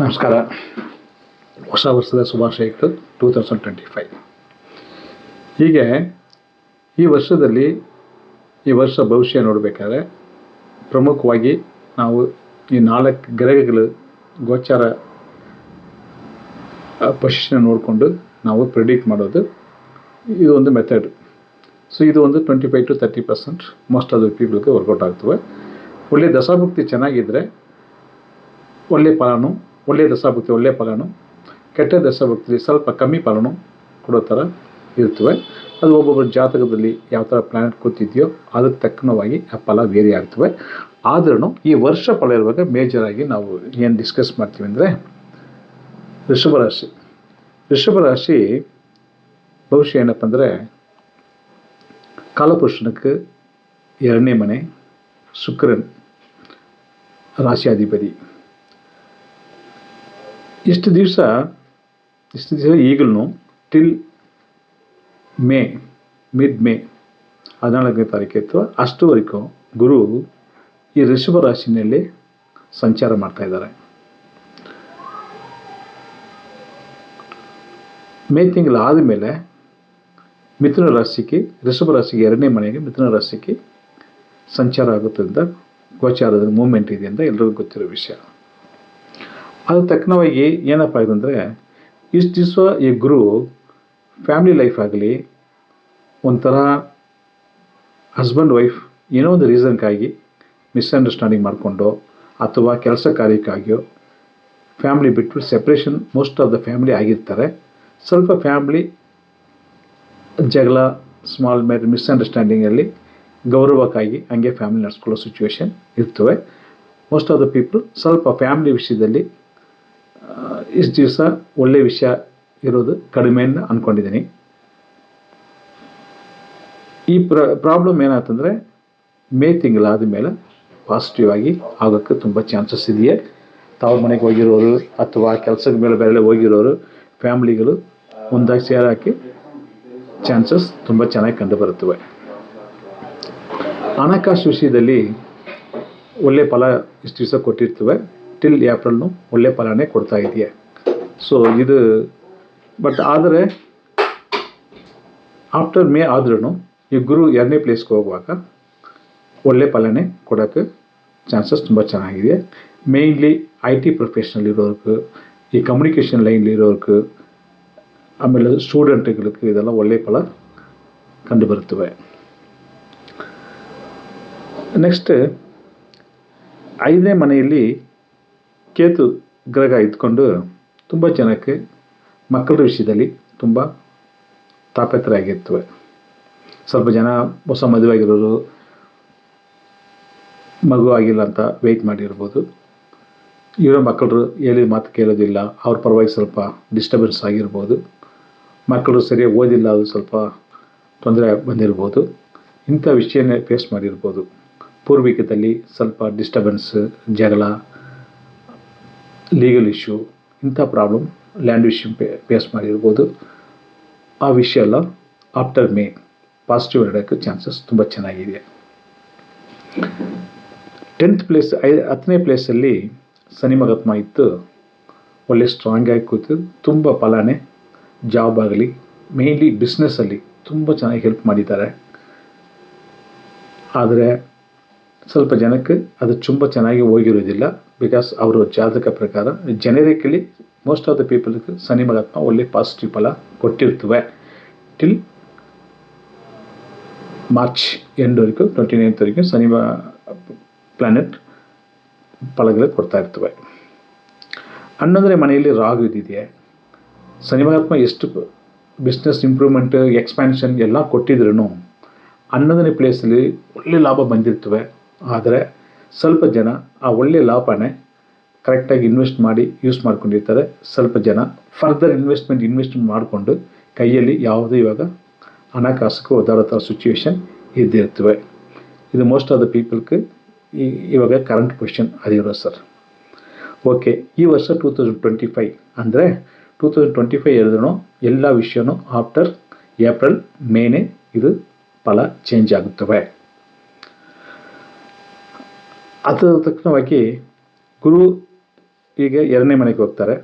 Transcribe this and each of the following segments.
ನಮಸ್ಕಾರ. ಹೊಸ ವರ್ಷದ ಶುಭಾಶಯಗಳು ಟೂ ತೌಸಂಡ್ ಟ್ವೆಂಟಿ ಫೈವ್ ಹೀಗೆ ಈ ವರ್ಷದಲ್ಲಿ ಈ ವರ್ಷ ಭವಿಷ್ಯ ನೋಡಬೇಕಾದ್ರೆ ಪ್ರಮುಖವಾಗಿ ನಾವು ಈ ನಾಲ್ಕು ಗ್ರಹಗಳು ಗೋಚಾರ ಪೊಸಿಷನ್ ನೋಡಿಕೊಂಡು ನಾವು ಪ್ರಿಡಿಕ್ಟ್ ಮಾಡೋದು. ಇದು ಒಂದು ಮೆಥಡ್ ಸೊ ಇದು ಒಂದು twenty five to thirty percent most of the ಪೀಪಲ್ಗೆ work out ಆಗ್ತವೆ. ಒಳ್ಳೆ ದಶಾಭುಕ್ತಿ ಚೆನ್ನಾಗಿದ್ದರೆ ಒಳ್ಳೆಯ ಫಲನು ಒಳ್ಳೆಯ ದಶಾಭುಕ್ತಿ ಒಳ್ಳೆಯ ಫಲನು, ಕೆಟ್ಟ ದಶಾಭುಕ್ತಿ ಸ್ವಲ್ಪ ಕಮ್ಮಿ ಫಲನು ಕೊಡೋ ಥರ ಇರ್ತವೆ. ಅದು ಒಬ್ಬೊಬ್ಬರ ಜಾತಕದಲ್ಲಿ ಯಾವ ಥರ ಪ್ಲ್ಯಾನೆಟ್ ಕೂತಿದೆಯೋ ಅದಕ್ಕೆ ತಕ್ಕನವಾಗಿ ಆ ಫಲ ವೇರಿ ಆಗ್ತವೆ. ಆದ್ರೂ ಈ ವರ್ಷ ಫಲ ಇರುವಾಗ ಮೇಜರಾಗಿ ನಾವು ಏನು ಡಿಸ್ಕಸ್ ಮಾಡ್ತೀವಿ ಅಂದರೆ ಋಷಭ ರಾಶಿ. ಋಷಭ ರಾಶಿ ಭವಿಷ್ಯ ಏನಪ್ಪ ಅಂದರೆ ಕಾಲಪುರುಷನಕ್ಕೆ ಎರಡನೇ ಮನೆ ಶುಕ್ರನ್ ರಾಶಿಯಾಧಿಪತಿ. ಇಷ್ಟು ದಿವಸ ಇಷ್ಟು ದಿವಸ ಈಗಲೂ ಟಿಲ್ ಮೇ ಮಿಡ್ ಮೇ ಹದಿನಾಲ್ಕನೇ ತಾರೀಕು ಅಥವಾ ಅಷ್ಟುವರೆಗೂ ಗುರು ಈ ಋಷಭ ರಾಶಿನಲ್ಲಿ ಸಂಚಾರ ಮಾಡ್ತಾ ಇದ್ದಾರೆ. ಮೇ ತಿಂಗಳು ಆದಮೇಲೆ ಮಿಥುನ ರಾಶಿಗೆ ಋಷಭ ರಾಶಿಗೆ ಎರಡನೇ ಮನೆಗೆ ಮಿಥುನ ರಾಶಿಗೆ ಸಂಚಾರ ಆಗುತ್ತೆ ಅಂತ ಗೋಚಾರದ ಮೂಮೆಂಟ್ ಇದೆ ಅಂತ ಎಲ್ಲರಿಗೂ ಗೊತ್ತಿರೋ ವಿಷಯ. ಅದು ತಕ್ಕನವಾಗಿ ಏನಪ್ಪ ಇದು ಅಂದರೆ, ಇಷ್ಟು ದಿವಸ ಈ ಗುರು ಫ್ಯಾಮಿಲಿ ಲೈಫ್ ಆಗಲಿ, ಒಂಥರ ಹಸ್ಬೆಂಡ್ ವೈಫ್ ಏನೋ ಒಂದು ರೀಸನ್ಗಾಗಿ ಮಿಸ್ಅಂಡರ್ಸ್ಟ್ಯಾಂಡಿಂಗ್ ಮಾಡಿಕೊಂಡು ಅಥವಾ ಕೆಲಸ ಕಾರ್ಯಕ್ಕಾಗಿಯೋ ಫ್ಯಾಮ್ಲಿ ಬಿಟ್ಟು separation most of the family ಆಗಿರ್ತಾರೆ. ಸ್ವಲ್ಪ ಫ್ಯಾಮ್ಲಿ ಜಗಳ ಸ್ಮಾಲ್ ಮೇರ್ ಮಿಸ್ಅಂಡರ್ಸ್ಟ್ಯಾಂಡಿಂಗಲ್ಲಿ ಗೌರವಕ್ಕಾಗಿ ಹಂಗೆ ಫ್ಯಾಮಿಲಿ ನಡೆಸ್ಕೊಳ್ಳೋ ಸಿಚುವೇಶನ್ ಇರ್ತವೆ. ಮೋಸ್ಟ್ ಆಫ್ ದ ಪೀಪಲ್ ಸ್ವಲ್ಪ ಫ್ಯಾಮಿಲಿ ವಿಷಯದಲ್ಲಿ ಇಷ್ಟು ದಿವಸ ಒಳ್ಳೆಯ ವಿಷಯ ಇರೋದು ಕಡಿಮೆ ಅಂದ್ಕೊಂಡಿದ್ದೀನಿ ಈ ಪ್ರ ಪ್ರಾಬ್ಲಮ್ ಏನಾಯ್ತಂದರೆ ಮೇ ತಿಂಗಳಾದ ಮೇಲೆ ಪಾಸಿಟಿವ್ ಆಗಿ ಆಗೋಕ್ಕೆ ತುಂಬ ಚಾನ್ಸಸ್ ಇದೆಯೇ. ತಾವು ಮನೆಗೆ ಹೋಗಿರೋರು ಅಥವಾ ಕೆಲಸದ ಮೇಲೆ ಬೇರೆ ಹೋಗಿರೋರು, ಫ್ಯಾಮ್ಲಿಗಳು ಒಂದಾಗಿ ಸೇರಾಕಿ ಚಾನ್ಸಸ್ ತುಂಬ ಚೆನ್ನಾಗಿ ಕಂಡುಬರುತ್ತವೆ ಹಣಕಾಸು ವಿಷಯದಲ್ಲಿ ಒಳ್ಳೆ ಫಲ ಇಷ್ಟು ದಿವಸ ಕೊಟ್ಟಿರ್ತವೆ. ಟಿಲ್ ಏಪ್ರಿಲ್ನು ಒಳ್ಳೆ ಫಲನೇ ಕೊಡ್ತಾ ಇದೆಯಾ. ಸೊ ಇದು ಬಟ್ ಆದರೆ ಆಫ್ಟರ್ ಮೇ ಆದ್ರೂ ಈ ಗುರು ಎರಡನೇ ಪ್ಲೇಸ್ಗೆ ಹೋಗುವಾಗ ಒಳ್ಳೆ ಫಲನೇ ಕೊಡೋಕ್ಕೆ ಚಾನ್ಸಸ್ ತುಂಬ ಚೆನ್ನಾಗಿದೆ. ಮೇಯ್ನ್ಲಿ ಐ ಟಿ ಪ್ರೊಫೆಷ್ನಲ್ ಇರೋರ್ಗೆ, ಈ ಕಮ್ಯುನಿಕೇಷನ್ ಲೈನ್ಲಿ ಇರೋರ್ಗೆ, ಆಮೇಲೆ ಸ್ಟೂಡೆಂಟ್ಗಳಿಗೆ ಇದೆಲ್ಲ ಒಳ್ಳೆ ಫಲ ಕಂಡುಬರುತ್ತವೆ. ನೆಕ್ಸ್ಟ್ ಐದನೇ ಮನೆಯಲ್ಲಿ ಕೇತು ಗ್ರಹ ಇದ್ಕೊಂಡು ತುಂಬ ಜನಕ್ಕೆ ಮಕ್ಕಳ ವಿಷಯದಲ್ಲಿ ತುಂಬ ತಾಪತ್ರಯಾಗಿರ್ತವೆ ಸ್ವಲ್ಪ ಜನ ಹೊಸ ಮದುವೆ ಆಗಿರೋರು ಮಗು ಆಗಿಲ್ಲ ಅಂತ ವೆಯ್ಟ್ ಮಾಡಿರ್ಬೋದು. ಇವರ ಮಕ್ಕಳು ಹೇಳಿದ ಮಾತು ಕೇಳೋದಿಲ್ಲ, ಅವ್ರ ಪರವಾಗಿ ಸ್ವಲ್ಪ ಡಿಸ್ಟರ್ಬೆನ್ಸ್ ಆಗಿರ್ಬೋದು. ಮಕ್ಕಳು ಸರಿಯಾಗಿ ಓದಿಲ್ಲ, ಅದು ಸ್ವಲ್ಪ ತೊಂದರೆ ಬಂದಿರ್ಬೋದು. ಇಂಥ ವಿಷಯನೇ ಫೇಸ್ ಮಾಡಿರ್ಬೋದು. ಪೂರ್ವಿಕದಲ್ಲಿ ಸ್ವಲ್ಪ ಡಿಸ್ಟರ್ಬೆನ್ಸ್ ಜಗಳ ಲೀಗಲ್ ಇಶ್ಯೂ ಇಂಥ ಪ್ರಾಬ್ಲಮ್ ಲ್ಯಾಂಡ್ ಇಶ್ಯೂ ಫೇಸ್ ಮಾಡಿರ್ಬೋದು. ಆ ವಿಷಯ ಎಲ್ಲ ಆಫ್ಟರ್ ಮೇ ಪಾಸಿಟಿವ್ ಇಡೋಕ್ಕೆ ಚಾನ್ಸಸ್ ತುಂಬ ಚೆನ್ನಾಗಿದೆ. ಟೆಂತ್ ಪ್ಲೇಸ್ ಐ, ಹತ್ತನೇ ಪ್ಲೇಸಲ್ಲಿ ಸನಿಮಗತ್ಮ ಇತ್ತು ಒಳ್ಳೆ ಸ್ಟ್ರಾಂಗ್ ಆಗಿ ಕೂತು, ತುಂಬ ಫಲಾನೆ ಜಾಬ್ ಆಗಲಿ ಮೇಯ್ನ್ಲಿ ಬಿಸ್ನೆಸ್ಸಲ್ಲಿ ತುಂಬ ಚೆನ್ನಾಗಿ ಹೆಲ್ಪ್ ಮಾಡಿದ್ದಾರೆ. ಆದರೆ ಸ್ವಲ್ಪ ಜನಕ್ಕೆ ಅದು ತುಂಬ ಚೆನ್ನಾಗಿ ಹೋಗಿರೋದಿಲ್ಲ. ಬಿಕಾಸ್ ಅವರು ಜಾತಕ ಪ್ರಕಾರ ಜೆನೆರಿಕಲಿ ಮೋಸ್ಟ್ ಆಫ್ ದ ಪೀಪಲ್ಗೆ ಶನಿ ಮಹಾತ್ಮ ಒಳ್ಳೆ ಪಾಸಿಟಿವ್ ಫಲ ಕೊಟ್ಟಿರ್ತವೆ. ಟಿಲ್ ಮಾರ್ಚ್ ಎಂಡ್ವರೆಗೂ ಟ್ವೆಂಟಿ ನೈನ್ತ್ವರೆಗೂ ಶನಿ ಪ್ಲ್ಯಾನೆಟ್ ಫಲಗಳು ಕೊಡ್ತಾ ಇರ್ತವೆ. ಹನ್ನೊಂದನೇ ಮನೆಯಲ್ಲಿ ರಾಗು ಇದ್ದಿದೆ ಶನಿ ಮಹಾತ್ಮ ಎಷ್ಟು ಬಿಸ್ನೆಸ್ ಇಂಪ್ರೂವ್ಮೆಂಟ್ ಎಕ್ಸ್ಪ್ಯಾನ್ಷನ್ ಎಲ್ಲ ಕೊಟ್ಟಿದ್ರು ಹನ್ನೊಂದನೇ ಪ್ಲೇಸಲ್ಲಿ ಒಳ್ಳೆ ಲಾಭ ಬಂದಿರ್ತವೆ. ಆದರೆ ಸ್ವಲ್ಪ ಜನ ಆ ಒಳ್ಳೆಯ ಲಾಭನೇ ಕರೆಕ್ಟಾಗಿ ಇನ್ವೆಸ್ಟ್ ಮಾಡಿ ಯೂಸ್ ಮಾಡ್ಕೊಂಡಿರ್ತಾರೆ. ಸ್ವಲ್ಪ ಜನ ಫರ್ದರ್ ಇನ್ವೆಸ್ಟ್ಮೆಂಟ್ ಇನ್ವೆಸ್ಟ್ ಮಾಡಿಕೊಂಡು ಕೈಯಲ್ಲಿ ಯಾವುದೇ ಇವಾಗ ಹಣಕಾಸಕ್ಕೆ ಒದ್ದಾಡೋ ಥರ ಸಿಚುವೇಶನ್ ಇದ್ದಿರ್ತವೆ. ಇದು ಮೋಸ್ಟ್ ಆಫ್ ದ ಪೀಪಲ್ಗೆ ಈ ಇವಾಗ ಕರೆಂಟ್ ಕ್ವಶನ್ ಅದಿರೋ ಸರ್ ಓಕೆ ಈ ವರ್ಷ ಟೂ ತೌಸಂಡ್ ಟ್ವೆಂಟಿ ಫೈವ್ ಅಂದರೆ ಟೂ ತೌಸಂಡ್ ಟ್ವೆಂಟಿ ಫೈವ್ ಹೇಳಿದ್ರು ಎಲ್ಲ ವಿಷಯನೂ ಆಫ್ಟರ್ ಏಪ್ರಿಲ್ ಮೇನೇ ಇದು ಫಲ ಚೇಂಜ್ ಆಗುತ್ತವೆ. ಅದರ ತಕ್ಷಣವಾಗಿ ಗುರು ಈಗ ಎರಡನೇ ಮನೆಗೆ ಹೋಗ್ತಾರೆ.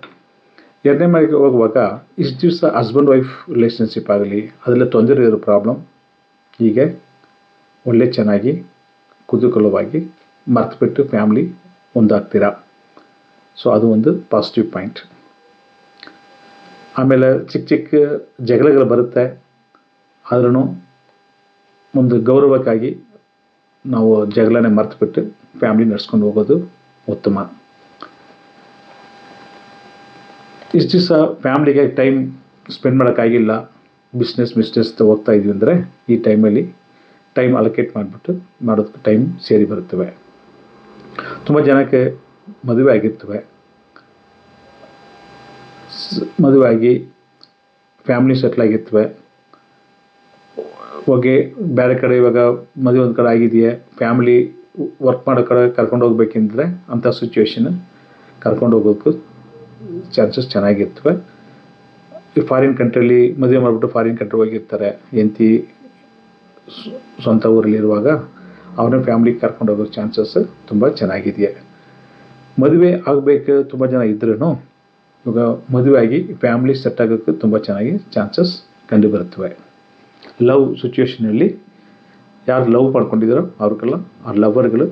ಎರಡನೇ ಮನೆಗೆ ಹೋಗುವಾಗ ಇಷ್ಟು ದಿವಸ ಹಸ್ಬೆಂಡ್ ವೈಫ್ ರಿಲೇಷನ್ಶಿಪ್ ಆಗಲಿ, ಅದರಲ್ಲಿ ತೊಂದರೆ ಇರೋ ಪ್ರಾಬ್ಲಮ್ ಈಗ ಒಳ್ಳೆ ಚೆನ್ನಾಗಿ ಕುತೂಹಲವಾಗಿ ಮರ್ತುಬಿಟ್ಟು ಫ್ಯಾಮ್ಲಿ ಒಂದಾಗ್ತೀರಾ ಸೊ ಅದು ಒಂದು ಪಾಸಿಟಿವ್ ಪಾಯಿಂಟ್ ಆಮೇಲೆ ಚಿಕ್ಕ ಚಿಕ್ಕ ಜಗಳಗಳು ಬರುತ್ತೆ. ಆದ್ರೂ ಒಂದು ಗೌರವಕ್ಕಾಗಿ ನಾವು ಜಗಳನೇ ಮರ್ತುಬಿಟ್ಟು ಫ್ಯಾಮ್ಲಿ ನಡೆಸ್ಕೊಂಡು ಹೋಗೋದು ಉತ್ತಮ. ಇಷ್ಟು ದಿವಸ ಫ್ಯಾಮ್ಲಿಗೆ ಟೈಮ್ ಸ್ಪೆಂಡ್ ಮಾಡೋಕ್ಕಾಗಿಲ್ಲ. ಬಿಸ್ನೆಸ್ ಬಿಸ್ನೆಸ್ ಹೋಗ್ತಾ ಇದ್ವಿ ಅಂದರೆ ಈ ಟೈಮಲ್ಲಿ ಟೈಮ್ ಅಲೋಕೇಟ್ ಮಾಡಿಬಿಟ್ಟು ಮಾಡೋದಕ್ಕೆ ಟೈಮ್ ಸೇರಿ ಬರುತ್ತವೆ. ತುಂಬ ಜನಕ್ಕೆ ಮದುವೆ ಆಗಿರ್ತವೆ. ಮದುವೆ ಆಗಿ ಫ್ಯಾಮ್ಲಿ ಸೆಟ್ಲ್ ಆಗಿರ್ತವೆ. ಹೋಗಿ ಬೇರೆ ಕಡೆ ಇವಾಗ ಮದುವೆ ಒಂದು ಕಡೆ ಆಗಿದೆಯೇ, ಫ್ಯಾಮ್ಲಿ ವರ್ಕ್ ಮಾಡೋ ಕಡೆ ಕರ್ಕೊಂಡು ಹೋಗ್ಬೇಕಂದ್ರೆ ಅಂಥ ಸಿಚುವೇಶನ್ ಕರ್ಕೊಂಡು ಹೋಗೋಕ್ಕೂ ಚಾನ್ಸಸ್ ಚೆನ್ನಾಗಿರ್ತವೆ. ಈ ಫಾರಿನ್ ಕಂಟ್ರಿಲಿ ಮದುವೆ ಮಾಡಿಬಿಟ್ಟು ಫಾರಿನ್ ಕಂಟ್ರಿ ಹೋಗಿರ್ತಾರೆ, ಹೆಂಡ್ತಿ ಸ್ವಂತ ಊರಲ್ಲಿರುವಾಗ ಅವನ ಫ್ಯಾಮ್ಲಿಗೆ ಕರ್ಕೊಂಡು ಹೋಗೋ ಚಾನ್ಸಸ್ ತುಂಬ ಚೆನ್ನಾಗಿದೆಯೇ. ಮದುವೆ ಆಗಬೇಕು ತುಂಬ ಜನ ಇದ್ರೂ ಇವಾಗ ಮದುವೆ ಆಗಿ ಫ್ಯಾಮ್ಲಿ ಸೆಟ್ ಆಗೋಕ್ಕೆ ತುಂಬ ಚೆನ್ನಾಗಿ ಚಾನ್ಸಸ್ ಕಂಡುಬರುತ್ತವೆ ಲವ್ ಸಿಚುವೇಷನಲ್ಲಿ ಯಾರು ಲವ್ ಮಾಡ್ಕೊಂಡಿದ್ದಾರೋ ಅವ್ರಿಗೆಲ್ಲ, ಆ ಲವರ್ಗಳು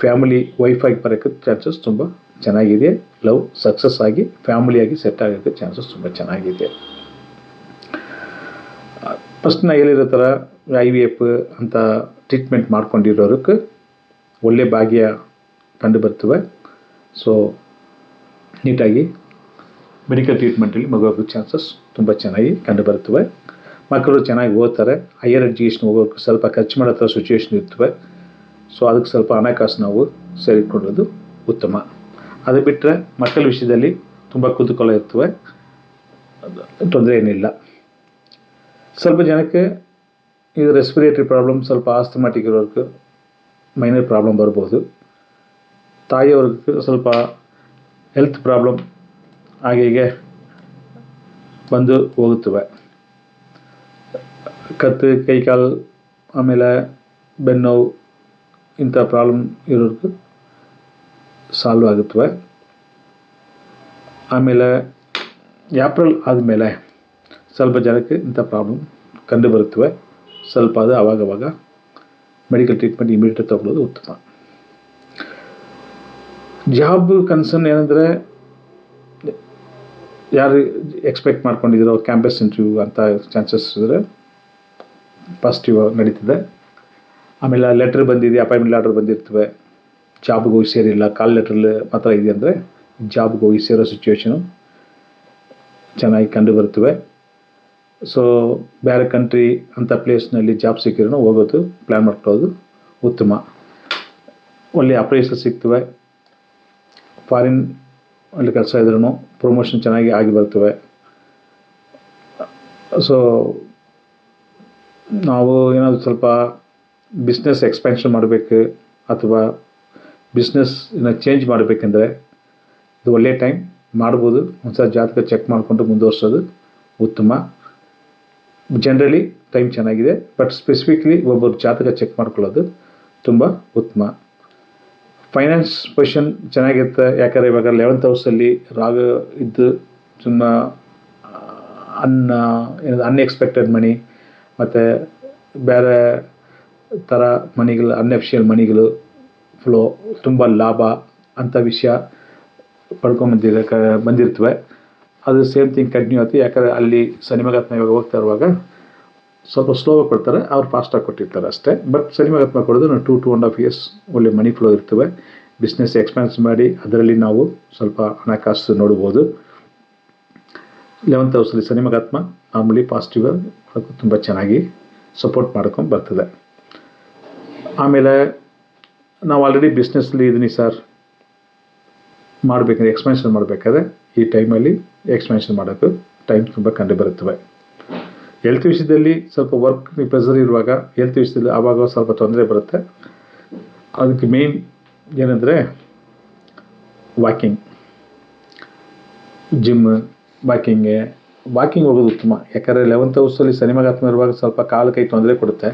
ಫ್ಯಾಮಿಲಿ ವೈಫಾಗಿ ಬರೋಕ್ಕೆ ಚಾನ್ಸಸ್ ತುಂಬ ಚೆನ್ನಾಗಿದೆ. ಲವ್ ಸಕ್ಸಸ್ ಆಗಿ ಫ್ಯಾಮಿಲಿಯಾಗಿ ಸೆಟ್ ಆಗೋಕ್ಕೆ ಚಾನ್ಸಸ್ ತುಂಬ ಚೆನ್ನಾಗಿದೆ. ಫಸ್ಟ್ ನಾ ಹೇಳಿರೋ ಥರ ಐ ವಿ ಎಫ್ ಅಂತ ಟ್ರೀಟ್ಮೆಂಟ್ ಮಾಡ್ಕೊಂಡಿರೋರಕ್ಕೆ ಒಳ್ಳೆ ಭಾಗ್ಯ ಕಂಡು ಬರ್ತವೆ. ಸೊ ನೀಟಾಗಿ ಮೆಡಿಕಲ್ ಟ್ರೀಟ್ಮೆಂಟಲ್ಲಿ ಮಗುವಾಗ ಚಾನ್ಸಸ್ ತುಂಬ ಚೆನ್ನಾಗಿ ಕಂಡು ಬರ್ತವೆ. ಮಕ್ಕಳು ಚೆನ್ನಾಗಿ ಓದ್ತಾರೆ. ಹೈಯರ್ ಎಜುಕೇಷನ್ ಹೋಗೋಕ್ಕೆ ಸ್ವಲ್ಪ ಖರ್ಚು ಮಾಡೋ ಥರ ಸಿಚುವೇಶನ್ ಇರ್ತವೆ. ಸೊ ಅದಕ್ಕೆ ಸ್ವಲ್ಪ ಹಣಕಾಸು ನಾವು ಸೇರಿಕೊಳ್ಳೋದು ಉತ್ತಮ. ಅದು ಬಿಟ್ಟರೆ ಮಕ್ಕಳ ವಿಷಯದಲ್ಲಿ ತುಂಬ ಕುತೂಹಲ ಇರ್ತವೆ. ತೊಂದರೆ ಏನಿಲ್ಲ. ಸ್ವಲ್ಪ ಜನಕ್ಕೆ ಇದು ರೆಸ್ಪಿರೇಟ್ರಿ ಪ್ರಾಬ್ಲಮ್ ಸ್ವಲ್ಪ ಆಸ್ತಮಾಟಿಕ್ ಇರೋರ್ಗೆ ಮೈನರ್ ಪ್ರಾಬ್ಲಮ್ ಬರ್ಬೋದು. ತಾಯಿಯವ್ರಿಗೆ ಸ್ವಲ್ಪ ಹೆಲ್ತ್ ಪ್ರಾಬ್ಲಮ್ ಹಾಗೆ ಹೀಗೆ ಬಂದು ಹೋಗುತ್ತವೆ. ಕತ್ತು ಕೈ ಕಾಲು ಆಮೇಲೆ ಬೆನ್ನೋವು ಇಂಥ ಪ್ರಾಬ್ಲಮ್ ಇರೋರ್ಗೆ ಸಾಲ್ವ್ ಆಗುತ್ತವೆ. ಆಮೇಲೆ ಏಪ್ರಿಲ್ ಆದಮೇಲೆ ಸ್ವಲ್ಪ ಜನಕ್ಕೆ ಇಂಥ ಪ್ರಾಬ್ಲಮ್ ಕಂಡು ಬರುತ್ತವೆ ಸ್ವಲ್ಪ ಅದು ಆವಾಗವಾಗ ಮೆಡಿಕಲ್ ಟ್ರೀಟ್ಮೆಂಟ್ ಇಮಿಡಿಯೇಟ್ ತಗೊಳ್ಳೋದು ಉತ್ತಮ. ಜಾಬ್ ಕನ್ಸರ್ನ್ ಏನಂದರೆ ಯಾರು ಎಕ್ಸ್ಪೆಕ್ಟ್ ಮಾಡ್ಕೊಂಡಿದ್ದೀರೋ ಕ್ಯಾಂಪಸ್ ಇಂಟರ್ವ್ಯೂ ಅಂತ ಚಾನ್ಸಸ್ ಇದ್ದರೆ ಪಾಸಿಟಿವ್ ನಡೀತದೆ. ಆಮೇಲೆ ಲೆಟ್ರ್ ಬಂದಿದೆ ಅಪಾಯಿಂಟ್ಮೆಂಟ್ ಲೆಟ್ರ್ ಬಂದಿರ್ತವೆ ಜಾಬ್ಗೆ ಹೋಗಿ ಸೇರಿಲ್ಲ ಕಾಲ್ ಲೆಟ್ರಲ್ಲಿ ಮಾತ್ರ ಇದೆ ಅಂದರೆ ಜಾಬ್ಗೆ ಹೋಗಿ ಸೇರೋ ಸಿಚುವೇಶನು ಚೆನ್ನಾಗಿ ಕಂಡು ಬರ್ತವೆ ಸೊ ಬೇರೆ ಕಂಟ್ರಿ ಅಂಥ ಪ್ಲೇಸ್ನಲ್ಲಿ ಜಾಬ್ ಸಿಕ್ಕಿರೂ ಹೋಗೋದು ಪ್ಲ್ಯಾನ್ ಮಾಡ್ಕೊಳ್ಳೋದು ಉತ್ತಮ. ಒಳ್ಳೆ ಅಪ್ರೈಸಲ್ ಸಿಗ್ತವೆ. ಫಾರಿನ್ ಅಲ್ಲಿ ಕೆಲಸ ಇದ್ರೂ ಪ್ರಮೋಷನ್ ಚೆನ್ನಾಗಿ ಆಗಿ ಬರ್ತವೆ. ಸೊ ನಾವು ಏನಾದರೂ ಸ್ವಲ್ಪ ಬಿಸ್ನೆಸ್ ಎಕ್ಸ್ಪ್ಯಾನ್ಷನ್ ಮಾಡಬೇಕು ಅಥವಾ ಬಿಸ್ನೆಸ್ ಚೇಂಜ್ ಮಾಡಬೇಕೆಂದರೆ ಇದು ಒಳ್ಳೆಯ ಟೈಮ್ ಮಾಡ್ಬೋದು. ಒಂದ್ಸಲ ಜಾತಕ ಚೆಕ್ ಮಾಡಿಕೊಂಡು ಮುಂದುವರ್ಸೋದು ಉತ್ತಮ. ಜನರಲಿ ಟೈಮ್ ಚೆನ್ನಾಗಿದೆ ಬಟ್ ಸ್ಪೆಸಿಫಿಕ್ಲಿ ಒಬ್ಬರು ಜಾತಕ ಚೆಕ್ ಮಾಡ್ಕೊಳ್ಳೋದು ತುಂಬ ಉತ್ತಮ. ಫೈನಾನ್ಸ್ ಪೊಸಿಷನ್ ಚೆನ್ನಾಗಿರುತ್ತೆ, ಯಾಕಂದರೆ ಇವಾಗ ಲೆವೆಂತ್ ಹೌಸಲ್ಲಿ ರಾಗ ಇದ್ದು ತುಂಬ ಅನ್ನ ಏನದು ಅನ್ಎಕ್ಸ್ಪೆಕ್ಟೆಡ್ ಮನಿ ಮತ್ತು ಬೇರೆ ಥರ ಮನಿಗಳು ಅನ್ಎಫಿಷಿಯಲ್ ಮನಿಗಳು ಫ್ಲೋ ತುಂಬ ಲಾಭ ಅಂಥ ವಿಷಯ ಪಡ್ಕೊಂಬಂದಿದೆ ಕ, ಬಂದಿರ್ತವೆ. ಅದು ಸೇಮ್ ಥಿಂಗ್ ಕಂಟಿನ್ಯೂ ಆಯ್ತು. ಯಾಕಂದರೆ ಅಲ್ಲಿ ಸನಿಮಗಾತ್ಮ ಇವಾಗ ಹೋಗ್ತಾ ಇರುವಾಗ ಸ್ವಲ್ಪ ಸ್ಲೋ ಕೊಡ್ತಾರೆ, ಅವ್ರು ಫಾಸ್ಟಾಗಿ ಕೊಟ್ಟಿರ್ತಾರೆ ಅಷ್ಟೇ. ಬಟ್ ಸನಿಮಗಾತ್ಮ ಕೊಡೋದು ನಾವು two two and half years ಒಳ್ಳೆ ಮನಿ ಫ್ಲೋ ಇರ್ತವೆ. ಬಿಸ್ನೆಸ್ ಎಕ್ಸ್ಪಾನ್ಸ್ ಮಾಡಿ ಅದರಲ್ಲಿ ನಾವು ಸ್ವಲ್ಪ ಹಣಕಾಸು ನೋಡ್ಬೋದು. ಲೆವೆಂತ್ ಹೌಸಲ್ಲಿ ಸನಿಮಗಾತ್ಮ ಮಾಮೂಲಿ ಪಾಸಿಟಿವ್ ತುಂಬ ಚೆನ್ನಾಗಿ ಸಪೋರ್ಟ್ ಮಾಡ್ಕೊಂಡು ಬರ್ತದೆ. ಆಮೇಲೆ ನಾವು ಆಲ್ರೆಡಿ ಬಿಸ್ನೆಸ್ಲಿ ಇದ್ದೀನಿ ಸರ್ ಮಾಡಬೇಕಾದ್ರೆ ಎಕ್ಸ್ಪೆನ್ಷನ್ ಮಾಡಬೇಕಾದ್ರೆ ಈ ಟೈಮಲ್ಲಿ ಎಕ್ಸ್ಪೆನ್ಷನ್ ಮಾಡೋಕ್ಕೆ ಟೈಮ್ ತುಂಬ ಕಂಡು ಬರುತ್ತವೆ. ಹೆಲ್ತ್ ವಿಷಯದಲ್ಲಿ ಸ್ವಲ್ಪ ವರ್ಕ್ ಪ್ರೆಸರ್ ಇರುವಾಗ ಹೆಲ್ತ್ ವಿಷಯದಲ್ಲಿ ಆವಾಗ ಸ್ವಲ್ಪ ತೊಂದರೆ ಬರುತ್ತೆ. ಅದಕ್ಕೆ ಮೇನ್ ಏನಂದರೆ ವಾಕಿಂಗ್ ಜಿಮ್ ವಾಕಿಂಗ್ಗೆ ವಾಕಿಂಗ್ ಹೋಗೋದು ಉತ್ತಮ ಯಾಕಂದರೆ ಲೆವೆಂತ್ ಹೌಸಲ್ಲಿ ಸನಿಮಗಾತ್ಮ ಇರುವಾಗ ಸ್ವಲ್ಪ ಕಾಲು ಕೈ ತೊಂದರೆ ಕೊಡುತ್ತೆ.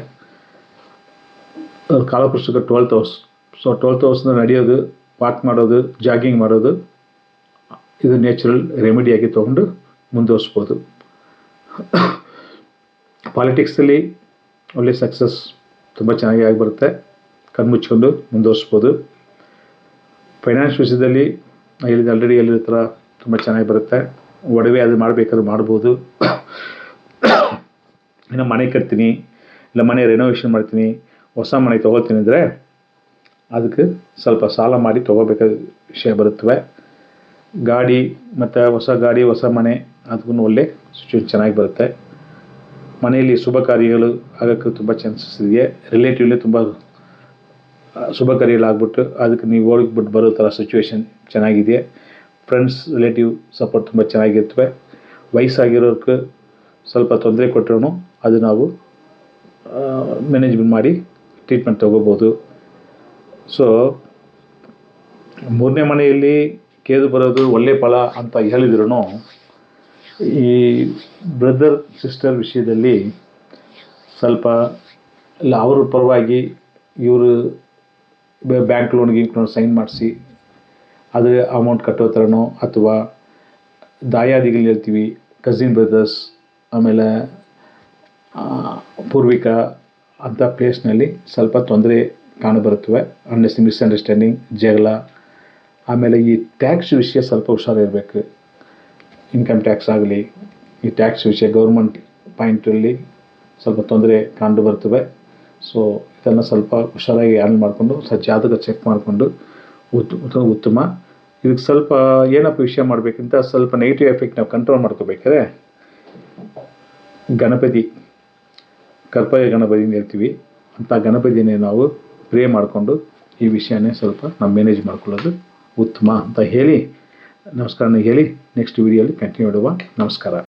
ಕಾಲಪುಸ್ತಕ ಟ್ವೆಲ್ತ್ ಹೌಸ್ ಸೊ ಟ್ವೆಲ್ತ್ ಹೌಸ್ನ ನಡೆಯೋದು ವಾಕ್ ಮಾಡೋದು ಜಾಗಿಂಗ್ ಮಾಡೋದು, ಇದು ನ್ಯಾಚುರಲ್ ರೆಮಿಡಿಯಾಗಿ ತೊಗೊಂಡು ಮುಂದುವರಿಸ್ಬೋದು. ಪಾಲಿಟಿಕ್ಸಲ್ಲಿ ಒಳ್ಳೆ ಸಕ್ಸಸ್ ತುಂಬ ಚೆನ್ನಾಗಿ ಆಗಿ ಬರುತ್ತೆ. ಕಣ್ಮುಚ್ಕೊಂಡು ಮುಂದುವರಿಸ್ಬೋದು. ಫೈನಾನ್ಸ್ ವಿಷಯದಲ್ಲಿ ಹೇಳಿದ ಆಲ್ರೆಡಿ ಹೇಳಿರೋ ಥರ ತುಂಬ ಚೆನ್ನಾಗಿ ಬರುತ್ತೆ. ಒಡವೆ ಅದು ಮಾಡಬೇಕಾದ್ರೆ ಮಾಡ್ಬೋದು. ಇನ್ನು ಮನೆ ಕಟ್ತೀನಿ, ಇಲ್ಲ ಮನೆ ರೆನೋವೇಷನ್ ಮಾಡ್ತೀನಿ, ಹೊಸ ಮನೆ ತೊಗೋತೀನಿ ಅಂದರೆ ಅದಕ್ಕೆ ಸ್ವಲ್ಪ ಸಾಲ ಮಾಡಿ ತೊಗೋಬೇಕಾದ ವಿಷಯ ಬರುತ್ತವೆ. ಗಾಡಿ ಮತ್ತು ಹೊಸ ಗಾಡಿ, ಹೊಸ ಮನೆ ಅದಕ್ಕೂ ಒಳ್ಳೆ ಸಿಚುವೇಶನ್ ಚೆನ್ನಾಗಿ ಬರುತ್ತೆ. ಮನೆಯಲ್ಲಿ ಶುಭ ಕಾರ್ಯಗಳು ಆಗೋಕ್ಕೆ ತುಂಬ ಚಾನ್ಸಸ್ ಇದೆ. ರಿಲೇಟಿವ್ಲಿ ತುಂಬ ಶುಭ ಕಾರ್ಯಗಳಾಗ್ಬಿಟ್ಟು ಅದಕ್ಕೆ ನೀವು ಹೋಗ್ಬಿಟ್ಟು ಬರೋ ಥರ ಸಿಚುವೇಶನ್ ಚೆನ್ನಾಗಿದೆ. ಫ್ರೆಂಡ್ಸ್ ರಿಲೇಟಿವ್ ಸಪೋರ್ಟ್ ತುಂಬ ಚೆನ್ನಾಗಿರ್ತವೆ. ವಯಸ್ಸಾಗಿರೋರ್ಗೆ ಸ್ವಲ್ಪ ತೊಂದರೆ ಕೊಟ್ಟರು ಅದು ನಾವು ಮ್ಯಾನೇಜ್ಮೆಂಟ್ ಮಾಡಿ ಟ್ರೀಟ್ಮೆಂಟ್ ತೊಗೋಬೋದು. ಸೊ ಮೂರನೇ ಮನೆಯಲ್ಲಿ ಕೇದು ಬರೋದು ಒಳ್ಳೆ ಫಲ ಅಂತ ಹೇಳಿದ್ರು ಈ ಬ್ರದರ್ ಸಿಸ್ಟರ್ ವಿಷಯದಲ್ಲಿ ಸ್ವಲ್ಪ ಇಲ್ಲ, ಅವ್ರ ಪರವಾಗಿ ಇವರು ಬ್ಯಾಂಕ್ ಲೋನ್ ಸೈನ್ ಮಾಡಿಸಿ ಅದು ಅಮೌಂಟ್ ಕಟ್ಟೋ ಥರನೋ ಅಥವಾ ದಾಯಾದಿಗಳು ಹೇಳ್ತೀವಿ ಕಸಿನ್ ಬ್ರದರ್ಸ್ ಆಮೇಲೆ ಪೂರ್ವಿಕ ಅಂಥ ಪ್ಲೇಸ್ನಲ್ಲಿ ಸ್ವಲ್ಪ ತೊಂದರೆ ಕಾಣಬರುತ್ತವೆ ಮಿಸ್ ಮಿಸ್ಅಂಡರ್ಸ್ಟ್ಯಾಂಡಿಂಗ್ ಜಗಳ, ಆಮೇಲೆ ಈ ಟ್ಯಾಕ್ಸ್ ವಿಷಯ ಸ್ವಲ್ಪ ಹುಷಾರಿರಬೇಕು. ಇನ್ಕಮ್ ಟ್ಯಾಕ್ಸ್ ಆಗಲಿ, ಈ ಟ್ಯಾಕ್ಸ್ ವಿಷಯ ಗೌರ್ಮೆಂಟ್ ಪಾಯಿಂಟಲ್ಲಿ ಸ್ವಲ್ಪ ತೊಂದರೆ ಕಂಡು ಬರ್ತವೆ ಸೊ ಇದನ್ನು ಸ್ವಲ್ಪ ಹುಷಾರಾಗಿ ಹ್ಯಾಂಡಲ್ ಮಾಡಿಕೊಂಡು ಸ ಜಾತಕ ಚೆಕ್ ಮಾಡಿಕೊಂಡು ಉತ್ ಉತ್ತಮ. ಇದಕ್ಕೆ ಸ್ವಲ್ಪ ಏನಪ್ಪ ವಿಷಯ ಮಾಡಬೇಕಂತ ಸ್ವಲ್ಪ ನೆಗೆಟಿವ್ ಎಫೆಕ್ಟ್ ನಾವು ಕಂಟ್ರೋಲ್ ಮಾಡ್ಕೋಬೇಕಾದ್ರೆ ಗಣಪತಿ ಕರ್ಪಯ ಗಣಪತಿ ಹೇಳ್ತೀವಿ. ಅಂತ ಗಣಪತಿನೇ ನಾವು ಪ್ರೇ ಮಾಡಿಕೊಂಡು ಈ ವಿಷಯನೇ ಸ್ವಲ್ಪ ನಾವು ಮ್ಯಾನೇಜ್ ಮಾಡ್ಕೊಳ್ಳೋದು ಉತ್ತಮ ಅಂತ ಹೇಳಿ. ನಮಸ್ಕಾರನ ಹೇಳಿ ನೆಕ್ಸ್ಟ್ ವಿಡಿಯೋಲಿ ಕಂಟಿನ್ಯೂ ಇಡುವ. ನಮಸ್ಕಾರ.